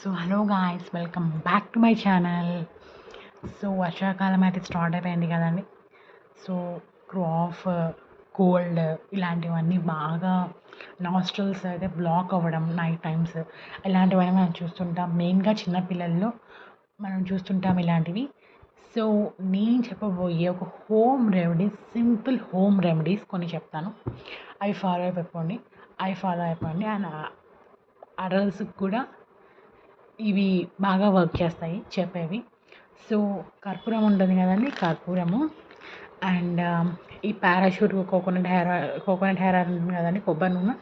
So hello guys welcome back to my channel so వర్షాకాలం అయితే start అయిపోయింది కదండి. సో క్రాఫ్ కోల్డ్ ఇలాంటివన్నీ బాగా నాస్ట్రల్స్ అయితే బ్లాక్ అవ్వడం నైట్ టైమ్స్ ఇలాంటివన్నీ మనం చూస్తుంటాం. మెయిన్గా చిన్నపిల్లల్లో మనం చూస్తుంటాం ఇలాంటివి. సో నేను చెప్పబోయే ఒక home remedies simple home remedies కొన్ని చెప్తాను. అవి ఫాలో అయిపోండి అవి ఫాలో అయిపోండి. అండ్ అడల్ట్స్కి uh, కూడా ఇవి బాగా వర్క్ చేస్తాయి చెప్పేవి. సో కర్పూరం ఉంటుంది కదండి కర్పూరము. అండ్ ఈ parachute coconut hair coconut hair oil ఉంటుంది కదండి కొబ్బరి నూనె.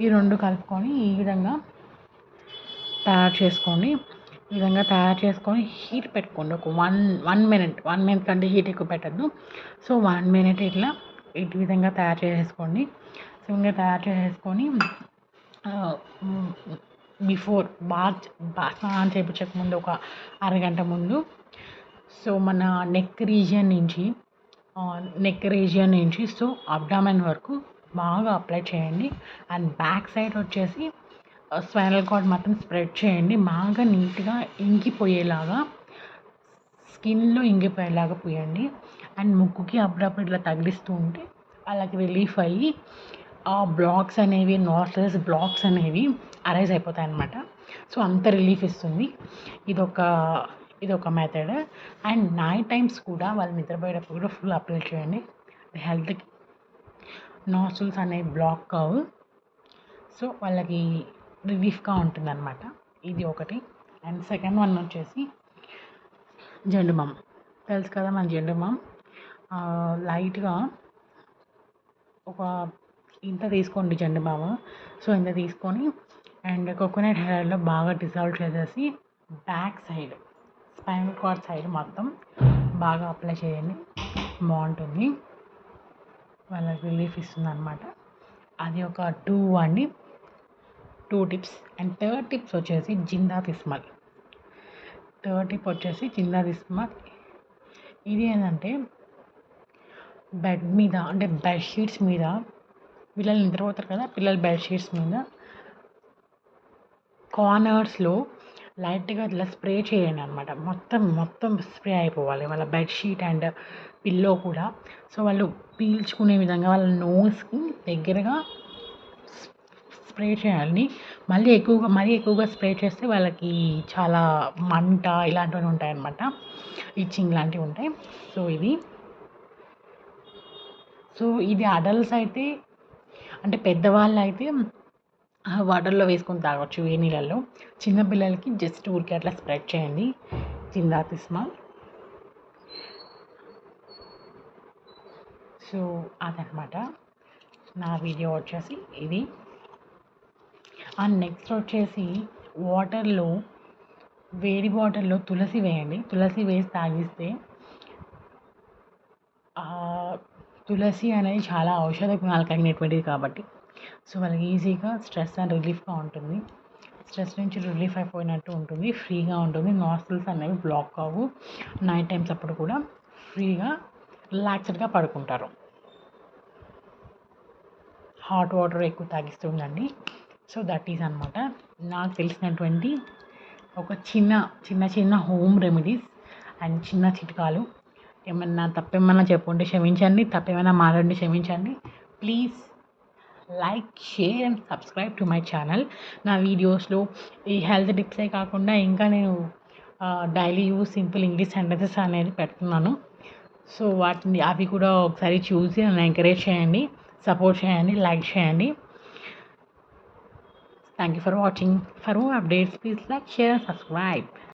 ఈ రెండు కలుపుకొని ఈ విధంగా తయారు చేసుకోండి. ఈ విధంగా తయారు చేసుకొని హీట్ పెట్టుకోండి. ఒక one one minute one minute కంటే హీట్ ఎక్కువ పెట్టద్దు. సో వన్ మినిట్ ఇట్లా ఈ విధంగా తయారు చేసేసుకోండి. సో ఇంకా తయారు చేసేసుకొని బిఫోర్ బాత్ బాత్ స్నానం చేయించక ముందు ఒక అరగంట ముందు. సో మన నెక్ రీజియన్ నుంచి నెక్ రీజియన్ నుంచి సో అబ్డామెన్ వరకు బాగా అప్లై చేయండి. అండ్ బ్యాక్ సైడ్ వచ్చేసి స్పైనల్ కార్డ్ మాత్రం స్ప్రెడ్ చేయండి. బాగా నీట్గా ఇంకిపోయేలాగా స్కిన్లో ఇంకిపోయేలాగా పోయండి. అండ్ ముక్కుకి అప్పుడప్పుడు ఇట్లా తగిలిస్తూ ఉంటే వాళ్ళకి రిలీఫ్ అయ్యి ఆ బ్లాక్స్ అనేవి నాస్టల్స్ బ్లాక్స్ అనేవి అరైజ్ అయిపోతాయి అన్నమాట సో అంత రిలీఫ్ ఇస్తుంది. ఇదొక ఇదొక మెథడ్. అండ్ నైట్ టైమ్స్ కూడా వాళ్ళు నిద్రపోయేటప్పుడు కూడా ఫుల్ అప్లై చేయండి. హెల్త్కి నాస్ట్రల్స్ అనేవి బ్లాక్ కావు సో వాళ్ళకి రిలీఫ్గా ఉంటుంది అనమాట ఇది ఒకటి. అండ్ సెకండ్ వన్ వచ్చేసి జెండుమామ్. తెలుసు కదా మన జెండుమామ్? లైట్గా ఒక ఇంత తీసుకోండి జెండుమామ సో ఇంత తీసుకొని అండ్ కోకోనట్ హెయిర్లో బాగా డిజాల్వ్ చేసేసి back side spinal cord side మొత్తం బాగా అప్లై చేయండి. బాగుంటుంది. వాళ్ళకి రిలీఫ్ ఇస్తుంది అనమాట అది ఒక టూ అండి. Two tips. And third tips వచ్చేసి జిందా తిస్మల్ థర్డ్ టిప్ వచ్చేసి జిందా తిస్మల్ ఇది ఏంటంటే బెడ్ మీద అంటే బెడ్షీట్స్ మీద పిల్లలు నిద్రపోతారు కదా పిల్లల బెడ్షీట్స్ మీద. కార్నర్స్లో లైట్గా ఇట్లా స్ప్రే చేయండి అనమాట మొత్తం మొత్తం స్ప్రే అయిపోవాలి. వాళ్ళ బెడ్షీట్ అండ్ పిల్లో కూడా. సో వాళ్ళు పీల్చుకునే విధంగా వాళ్ళ నోస్కి దగ్గరగా స్ప్రే చేయాలి. మళ్ళీ ఎక్కువగా మరీ ఎక్కువగా స్ప్రే చేస్తే వాళ్ళకి చాలా మంట ఇలాంటివి ఉంటాయన్నమాట ఇచ్చింగ్ లాంటివి ఉంటాయి. సో ఇది. సో ఇది అడల్ట్స్ అయితే అంటే పెద్దవాళ్ళు అయితే వాటర్లో వేసుకొని తాగొచ్చు వేడి నీళ్ళల్లో. చిన్నపిల్లలకి జస్ట్ ఊరికే అట్లా స్ప్రెడ్ చేయండి. జిందా తిస్మా. సో అదనమాట. నా వీడియో వచ్చేసి ఇది. అండ్ నెక్స్ట్ వచ్చేసి వాటర్లో వేడి వాటర్లో తులసి వేయండి. తులసి వేసి తాగిస్తే తులసి అనేది చాలా ఔషధ గుణాలు కలిగినటువంటిది కాబట్టి. సో వాళ్ళకి ఈజీగా స్ట్రెస్ అండ్ రిలీఫ్గా ఉంటుంది. స్ట్రెస్ నుంచి రిలీఫ్ అయిపోయినట్టు ఉంటుంది. ఫ్రీగా ఉంటుంది. నాస్టిల్స్ అనేవి బ్లాక్ కావు నైట్ టైమ్స్ అప్పుడు కూడా ఫ్రీగా రిలాక్స్డ్గా పడుకుంటారు. హాట్ వాటర్ ఎక్కువ తాగిస్తుందండి సో దట్ ఈజ్ అనమాట నాకు తెలిసినటువంటి ఒక చిన్న చిన్న చిన్న హోమ్ రెమెడీస్ అండ్ చిన్న చిట్కాలు. ఏమన్నా తప్పేమన్నా చెప్పుంటే క్షమించండి. తప్పేమైనా మాట్లాడి క్షమించండి. Please like share and subscribe to my channel నా వీడియోస్లో ఈ హెల్త్ టిప్సే కాకుండా ఇంకా నేను daily use simple English sentences అనేది పెడుతున్నాను. సో వాటిని అవి కూడా ఒకసారి చూసి నన్ను ఎంకరేజ్ చేయండి సపోర్ట్ చేయండి లైక్ చేయండి. Thank you for watching for more updates please like share and subscribe